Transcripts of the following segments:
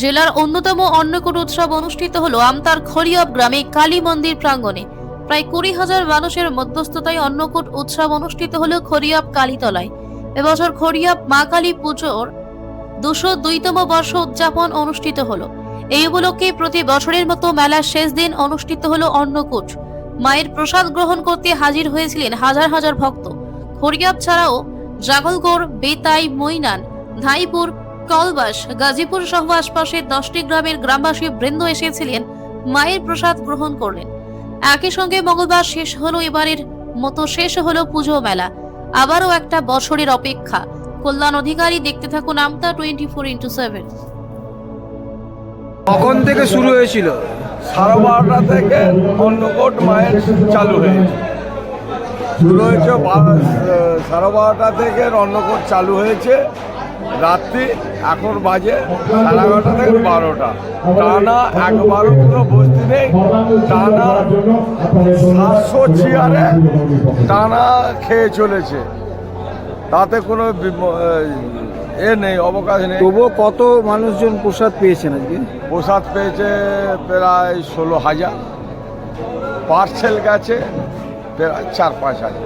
জেলার অন্যতম অন্নকূট উৎসব অনুষ্ঠিত হলো আমতার খরিয়াব গ্রামে কালী মন্দির প্রাঙ্গণে। প্রায় কুড়ি হাজার মানুষের মধ্যস্থতায় অন্নকূট উৎসব অনুষ্ঠিত হলো খরিয়াব কালীতলায়। এবছর খরিয়াব মা কালী পুজোর দুশো দুইতম বর্ষ উদযাপন অনুষ্ঠিত হলো। এই উপলক্ষে প্রতি বছরের মতো মেলার শেষ দিন অনুষ্ঠিত হলো অন্নকূট। মায়ের প্রসাদ গ্রহণ করতে হাজির হয়েছিলেন হাজার হাজার ভক্ত। খরিয়াব ছাড়াও জাগলগড়, বেতাই মইনান ধাইপুর কলবাস, গাজীপুর সহ আশপাশের দশটি গ্রামের গ্রামবাসী বৃন্দ এসেছিলেন, মায়ের প্রসাদ গ্রহণ করলেন। একই সঙ্গে মঙ্গলবার শেষ হলো এবারের মতো শেষ হলো পুজো মেলা। আবারও একটা বছরের অপেক্ষা। কল্যাণ অধিকারী দেখতে থাকুন Amta twenty four into seven. কখন থেকে শুরু হয়েছিল? সাড়ে বারোটা থেকে অন্নকোট মায়ের চালু হয়েছে। শুরু হয়েছে সাড়ে বারোটা থেকে অন্নকোট চালু হয়েছে। রাত্রি এখন বাজে সাড়ে এগারোটা থেকে বারোটা। টানা একবারও কোনো বস্তি নেই টানা সাতশো চেয়ারে টানা খেয়ে চলেছে। তাতে কোনো এ নেই অবকাশ নেই। তবুও কত মানুষজন প্রসাদ পেয়েছেন আজকে? প্রসাদ পেয়েছে প্রায় ষোলো হাজার। পার্সেল গেছে প্রায় চার পাঁচ হাজার।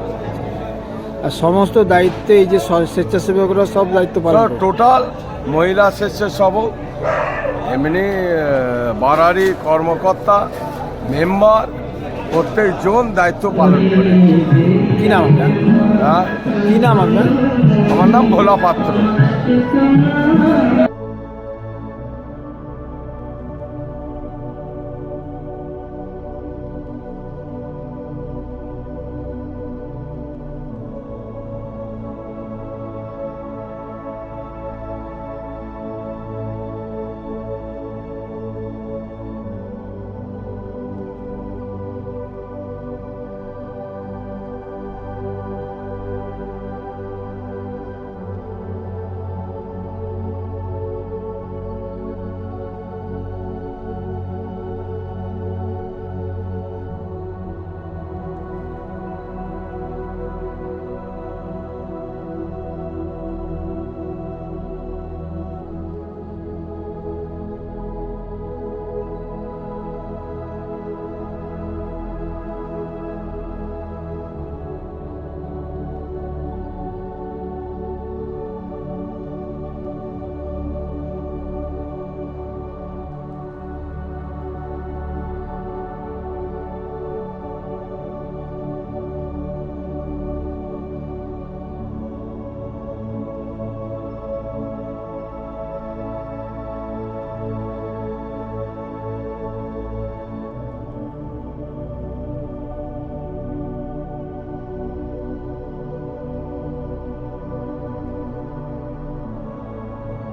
সমস্ত দায়িত্বে এই যে স্বেচ্ছাসেবকরা সব দায়িত্ব পালন। টোটাল মহিলা স্বেচ্ছাসেবক এমনি বারারি বাড়ারি কর্মকর্তা মেম্বার প্রত্যেকজন দায়িত্ব পালন করে। কি নাম আপনার? হ্যাঁ? কি নাম আপনার? আমার নাম ভোলা পাত্র।